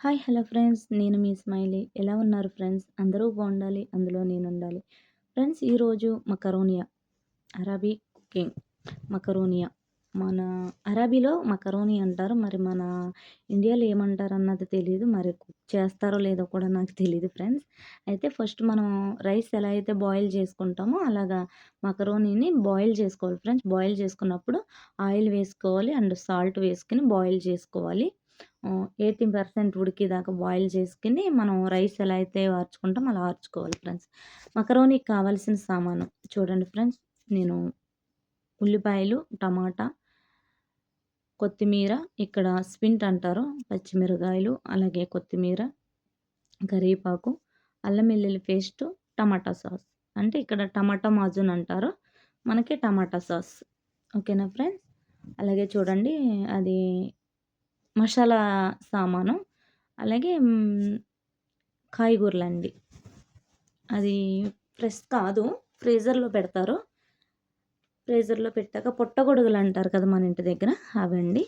Hi hello friends. నేను మీ smiley. ఎలా ఉన్నారు ఫ్రెండ్స్? అందరూ బాగుండాలి. అందులో నేను ఉండాలి ఫ్రెండ్స్ ఈరోజు మకరోనియా. అరబీ కుకింగ్ మకరోనియా. మన అరబీలో మకరోని అంటారు. మరి మన ఇండియాలో ఏమంటారు అన్నది తెలియదు మరి కుక్ చేస్తారో లేదో కూడా నాకు తెలియదు ఫ్రెండ్స్. అయితే ఫస్ట్ మనం రైస్ ఎలా అయితే బాయిల్ చేసుకుంటామో అలాగా మకరోనీని బాయిల్ చేసుకోవాలి ఫ్రెండ్స్. బాయిల్ చేసుకున్నప్పుడు ఆయిల్ వేసుకోవాలి అండ్ సాల్ట్ వేసుకుని బాయిల్ చేసుకోవాలి. ఎయిటీ పర్సెంట్ ఉడికేదాకా బాయిల్ చేసుకుని మనం రైస్ ఎలా అయితే వార్చుకుంటాం అలా వార్చుకోవాలి ఫ్రెండ్స్ మకరోనీకి కావాల్సిన సామాను. చూడండి ఫ్రెండ్స్ నేను ఉల్లిపాయలు టమాటా కొత్తిమీర ఇక్కడ స్పింట్ అంటారు పచ్చిమిరకాయలు అలాగే కొత్తిమీర కరివేపాకు అల్లం వెల్లుల్లి పేస్టు టమాటా సాస్. అంటే ఇక్కడ టమాటా మాజూన్ అంటారు మనకి టమాటా సాస్. ఓకేనా ఫ్రెండ్స్ అలాగే చూడండి అది మసాలా సామాను అలాగే కాయగూరలు అండి అది ఫ్రెష్ కాదు ఫ్రీజర్లో పెడతారు. ఫ్రీజర్లో పెట్టాక పొట్టగొడుగులు అంటారు కదా మన ఇంటి దగ్గర అవండి.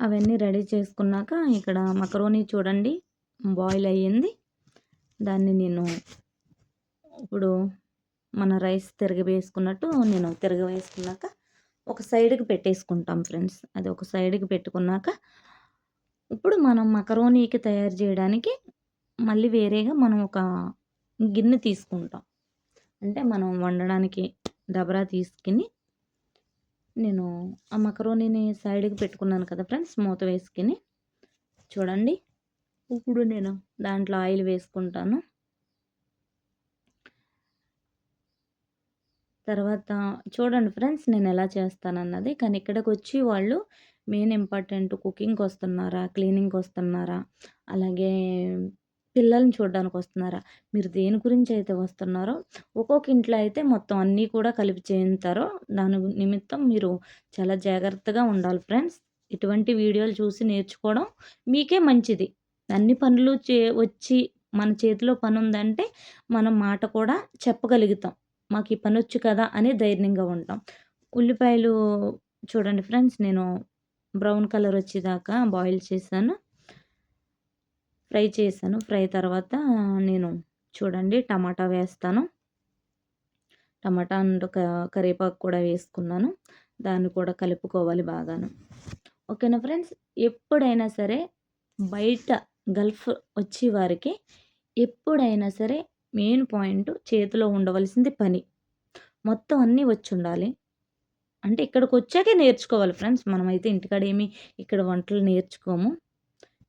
అవన్నీ రెడీ చేసుకున్నాక ఇక్కడ మకరోని చూడండి బాయిల్ అయ్యింది. దాన్ని నేను ఇప్పుడు మన రైస్ తిరగవేసుకున్నట్టు నేను తిరగవేసుకున్నాక ఒక సైడ్కి పెట్టేసుకుంటాం ఫ్రెండ్స్. అది ఒక సైడ్కి పెట్టుకున్నాక ఇప్పుడు మనం మకరోనీకి తయారు చేయడానికి మళ్ళీ వేరేగా మనం ఒక గిన్నె తీసుకుంటాం. అంటే మనం వండడానికి దబరా తీసుకుని నేను ఆ మకరోనీని సైడ్కి పెట్టుకున్నాను కదా ఫ్రెండ్స్ మూత వేసుకుని. చూడండి. ఇప్పుడు నేను దాంట్లో ఆయిల్ వేసుకుంటాను. తర్వాత చూడండి ఫ్రెండ్స్ నేను ఎలా చేస్తానన్నది. కానీ ఇక్కడికి వచ్చి వాళ్ళు మెయిన్ ఇంపార్టెంట్ కుకింగ్కి వస్తున్నారా క్లీనింగ్కి వస్తున్నారా అలాగే పిల్లల్ని చూడడానికి వస్తున్నారా మీరు దేని గురించి అయితే వస్తున్నారో ఒక్కొక్క ఇంట్లో అయితే మొత్తం అన్నీ కూడా కలిపి చేయించారో దాని నిమిత్తం మీరు చాలా జాగ్రత్తగా ఉండాలి ఫ్రెండ్స్. ఇటువంటి వీడియోలు చూసి నేర్చుకోవడం మీకే మంచిది. అన్ని పనులు చే వచ్చి మన చేతిలో పని ఉందంటే మనం మాట కూడా చెప్పగలుగుతాం. మాకు ఈ పని వచ్చు కదా అని ధైర్యంగా ఉంటాం. ఉల్లిపాయలు చూడండి ఫ్రెండ్స్ నేను బ్రౌన్ కలర్ వచ్చేదాకా బాయిల్ చేశాను. ఫ్రై చేశాను. ఫ్రై తర్వాత నేను చూడండి టమాటా వేస్తాను. టమాటా అండ్ కరివేపాకు కూడా వేసుకున్నాను. దాన్ని కూడా కలుపుకోవాలి బాగాను. ఓకేనా ఫ్రెండ్స్? ఎప్పుడైనా సరే బయట గల్ఫ్ వచ్చే వారికి ఎప్పుడైనా సరే మెయిన్ పాయింట్ చేతిలో ఉండవలసింది పని. మొత్తం అన్నీ వచ్చి ఉండాలి. అంటే ఇక్కడికి వచ్చాకే నేర్చుకోవాలి ఫ్రెండ్స్. మనమైతే ఇంటికాడ ఏమి ఇక్కడ వంటలు నేర్చుకోము.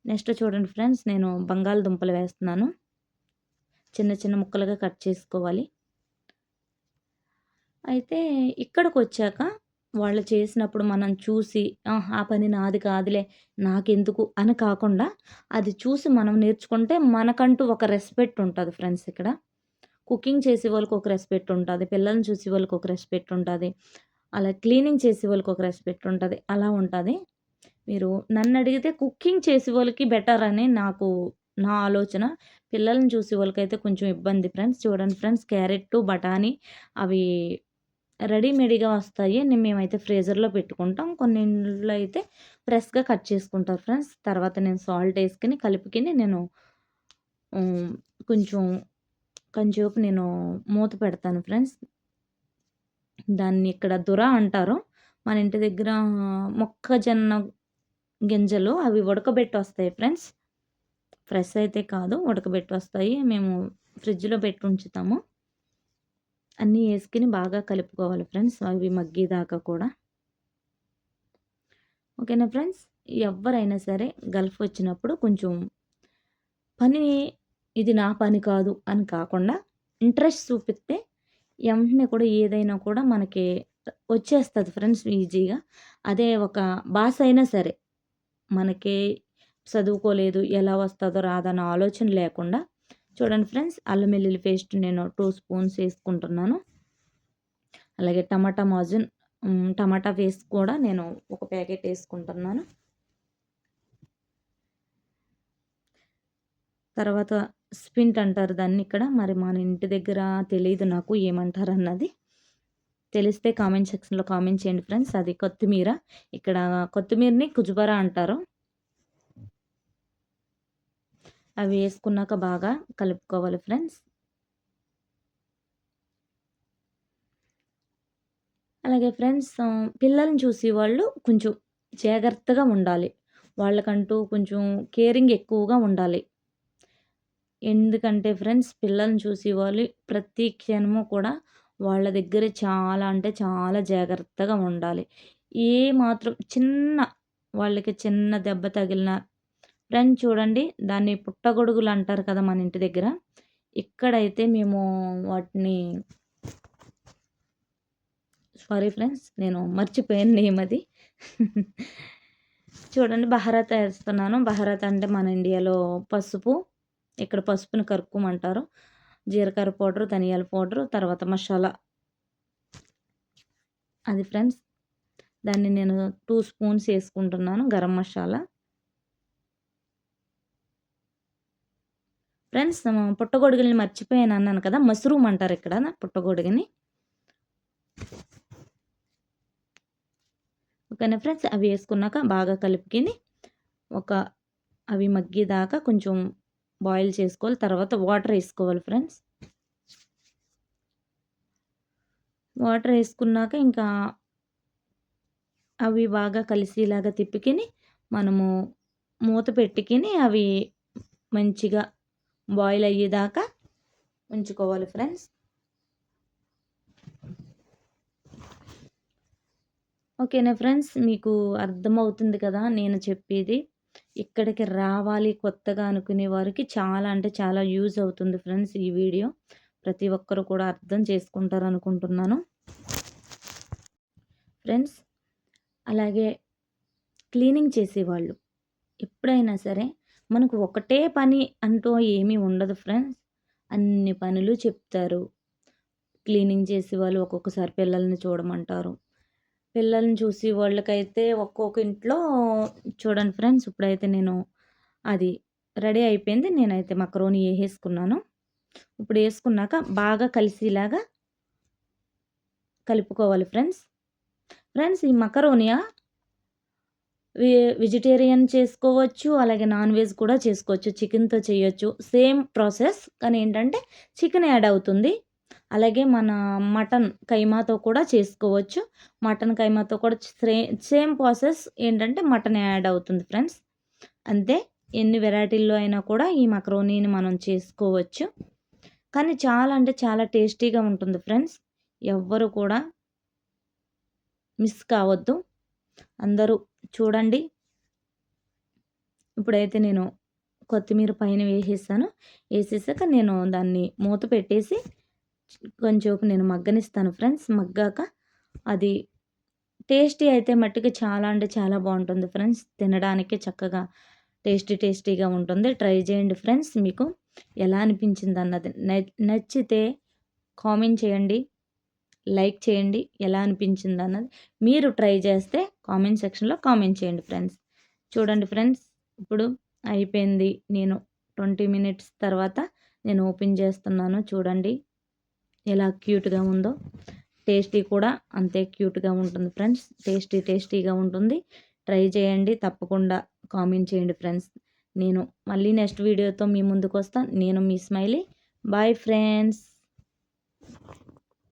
నెక్స్ట్ చూడండి ఫ్రెండ్స్ నేను బంగాళదుంపలు వేస్తున్నాను. చిన్న చిన్న ముక్కలుగా కట్ చేసుకోవాలి. అయితే ఇక్కడికి వచ్చాక వాళ్ళు చేసినప్పుడు మనం చూసి ఆ పని నాది కాదులే నాకెందుకు? అని కాకుండా అది చూసి మనం నేర్చుకుంటే మనకంటూ ఒక రెస్పెక్ట్ ఉంటుంది ఫ్రెండ్స్ ఇక్కడ. కుకింగ్ చేసే వాళ్ళకి ఒక రెస్పెక్ట్ ఉంటుంది పిల్లల్ని చూసే వాళ్ళకి ఒక రెస్పెక్ట్ ఉంటుంది అలా క్లీనింగ్ చేసే వాళ్ళకి ఒక రెస్పెక్ట్ ఉంటుంది అలా ఉంటుంది. మీరు నన్ను అడిగితే కుకింగ్ చేసే వాళ్ళకి బెటర్ అని నాకు నా ఆలోచన. పిల్లల్ని చూసే వాళ్ళకైతే కొంచెం ఇబ్బంది ఫ్రెండ్స్. చూడండి ఫ్రెండ్స్ క్యారెట్ బఠానీ అవి రెడీమేడ్గా వస్తాయి మేమైతే ఫ్రీజర్లో పెట్టుకుంటాం. కొన్ని ఇంట్లో అయితే ఫ్రెష్గా కట్ చేసుకుంటారు ఫ్రెండ్స్. తర్వాత నేను సాల్ట్ వేసుకుని కలిపికిని నేను కొంచెం కొంచెంసేపు నేను మూత పెడతాను ఫ్రెండ్స్. దాన్ని ఇక్కడ దుర అంటారు. మన ఇంటి దగ్గర మొక్కజొన్న గింజలు అవి ఉడకబెట్టి వస్తాయి ఫ్రెండ్స్. ఫ్రెష్ అయితే కాదు ఉడకబెట్టి వస్తాయి. మేము ఫ్రిడ్జ్లో పెట్టి ఉంచుతాము. అన్నీ వేసుకుని బాగా కలుపుకోవాలి ఫ్రెండ్స్. అవి మగ్గేదాకా కూడా. ఓకేనా ఫ్రెండ్స్? ఎవరైనా సరే గల్ఫ్ వచ్చినప్పుడు కొంచెం పని ఇది నా పని కాదు అని కాకుండా ఇంట్రెస్ట్ చూపిస్తే వెంటనే కూడా ఏదైనా కూడా మనకి వచ్చేస్తుంది ఫ్రెండ్స్ ఈజీగా. అదే ఒక బాస్ అయినా సరే మనకి చదువుకోలేదు ఎలా వస్తుందో రాదన్న ఆలోచన లేకుండా చూడండి ఫ్రెండ్స్ అల్లం వెల్లుల్లి పేస్ట్ నేను టూ స్పూన్స్ వేసుకుంటున్నాను. అలాగే టమాటా మాజున్ టమాటా పేస్ట్ కూడా నేను ఒక ప్యాకెట్ వేసుకుంటున్నాను. తర్వాత స్పింట్ అంటారు దాన్ని ఇక్కడ మరి మన ఇంటి దగ్గర తెలియదు నాకు ఏమంటారు అన్నది. తెలిస్తే కామెంట్ సెక్షన్లో కామెంట్ చేయండి ఫ్రెండ్స్ అది కొత్తిమీర. ఇక్కడ కొత్తిమీరని కుజుబరా అంటారు. అవి వేసుకున్నాక బాగా కలుపుకోవాలి ఫ్రెండ్స్. అలాగే ఫ్రెండ్స్ పిల్లల్ని చూసి వాళ్ళు కొంచెం జాగ్రత్తగా ఉండాలి. వాళ్ళకంటూ కొంచెం కేరింగ్ ఎక్కువగా ఉండాలి. ఎందుకంటే ఫ్రెండ్స్ పిల్లల్ని చూసి వాళ్ళు ప్రతి క్షణము కూడా వాళ్ళ దగ్గర చాలా అంటే చాలా జాగ్రత్తగా ఉండాలి. ఏ మాత్రం చిన్న వాళ్ళకి చిన్న దెబ్బ తగిలిన ఫ్రెండ్స్ చూడండి. దాన్ని పుట్టగొడుగులు అంటారు కదా మన ఇంటి దగ్గర. ఇక్కడైతే మేము వాటిని సారీ ఫ్రెండ్స్ నేను మర్చిపోయాను నేమ్ అది. చూడండి బహరాత వేస్తున్నాను. బహరాత అంటే మన ఇండియాలో పసుపు ఇక్కడ పసుపుని కరుక్కోమంటారు. జీలకర్ర పౌడర్ ధనియాల పౌడర్ తర్వాత మసాలా. అది ఫ్రెండ్స్ దాన్ని నేను టూ స్పూన్స్ వేసుకుంటున్నాను గరం మసాలా. ఫ్రెండ్స్ పుట్టగొడుగుల్ని మర్చిపోయాను అన్నాను కదా మష్రూమ్ అంటారు ఇక్కడ పుట్టగొడుగుని. ఓకేనా ఫ్రెండ్స్ అవి వేసుకున్నాక బాగా కలుపుకిని ఒక అవి మగ్గేదాకా కొంచెం బాయిల్ చేసుకోవాలి. తర్వాత వాటర్ వేసుకోవాలి ఫ్రెండ్స్. వాటర్ వేసుకున్నాక ఇంకా అవి బాగా కలిసేలాగా తిప్పికిని మనము మూత పెట్టుకుని అవి మంచిగా బాయిల్ అయ్యేదాకా ఉంచుకోవాలి ఫ్రెండ్స్. ఓకేనా ఫ్రెండ్స్? మీకు అర్థమవుతుంది కదా నేను చెప్పేది. ఇక్కడికి రావాలి కొత్తగా అనుకునే వారికి చాలా అంటే చాలా యూజ్ అవుతుంది ఫ్రెండ్స్ ఈ వీడియో. ప్రతి ఒక్కరు కూడా అర్థం చేసుకుంటారు అనుకుంటున్నాను. ఫ్రెండ్స్ అలాగే క్లీనింగ్ చేసేవాళ్ళు ఎప్పుడైనా సరే మనకు ఒకటే పని అంటూ ఏమీ ఉండదు ఫ్రెండ్స్. అన్ని పనులు చెప్తారు. క్లీనింగ్ చేసే వాళ్ళు ఒక్కొక్కసారి పిల్లల్ని చూడమంటారు. పిల్లల్ని చూసి వాళ్ళకైతే ఒక్కొక్క ఇంట్లో చూడండి ఫ్రెండ్స్ ఇప్పుడైతే నేను అది రెడీ అయిపోయింది. నేనైతే మక్రోని వేసేసుకున్నాను. ఇప్పుడు వేసుకున్నాక బాగా కలిసేలాగా కలుపుకోవాలి ఫ్రెండ్స్. ఫ్రెండ్స్ ఈ మకరోనియా వెజిటేరియన్ చేసుకోవచ్చు అలాగే నాన్ వెజ్ కూడా చేసుకోవచ్చు చికెన్తో చేయొచ్చు. సేమ్ ప్రాసెస్ కానీ ఏంటంటే చికెన్ యాడ్ అవుతుంది. అలాగే మన మటన్ కైమాతో కూడా చేసుకోవచ్చు. మటన్ కైమాతో కూడా సేమ్ ప్రాసెస్ ఏంటంటే మటన్ యాడ్ అవుతుంది ఫ్రెండ్స్ అంతే ఎన్ని వెరైటీల్లో అయినా కూడా ఈ మక్రోనీని మనం చేసుకోవచ్చు. కానీ చాలా అంటే చాలా టేస్టీగా ఉంటుంది ఫ్రెండ్స్ ఎవ్వరు కూడా మిస్ కావద్దు. అందరూ చూడండి. ఇప్పుడైతే నేను కొత్తిమీర పైన వేసేసాను. వేసేసాక నేను దాన్ని మూత పెట్టేసి కొంచెం నేను మగ్గనిస్తాను ఫ్రెండ్స్. మగ్గాక అది టేస్టీ అయితే మట్టుకు చాలా అంటే చాలా బాగుంటుంది ఫ్రెండ్స్. తినడానికి చక్కగా టేస్టీ టేస్టీగా ఉంటుంది. ట్రై చేయండి ఫ్రెండ్స్ మీకు ఎలా అనిపించింది అన్నది. నచ్చితే కామెంట్ చేయండి. లైక్ చేయండి. ఎలా అనిపించింది అన్నది మీరు ట్రై చేస్తే కామెంట్ సెక్షన్లో కామెంట్ చేయండి ఫ్రెండ్స్. చూడండి ఫ్రెండ్స్ ఇప్పుడు అయిపోయింది. నేను ట్వంటీ మినిట్స్ తర్వాత నేను ఓపెన్ చేస్తున్నాను. చూడండి ఎలా క్యూట్గా ఉందో. టేస్టీ కూడా అంతే క్యూట్గా ఉంటుంది ఫ్రెండ్స్. టేస్టీ టేస్టీగా ఉంటుంది. ట్రై చేయండి తప్పకుండా కామెంట్ చేయండి ఫ్రెండ్స్. నేను మళ్ళీ నెక్స్ట్ వీడియోతో మీ ముందుకు వస్తాను నేను మీ స్మైలీ. Bye friends.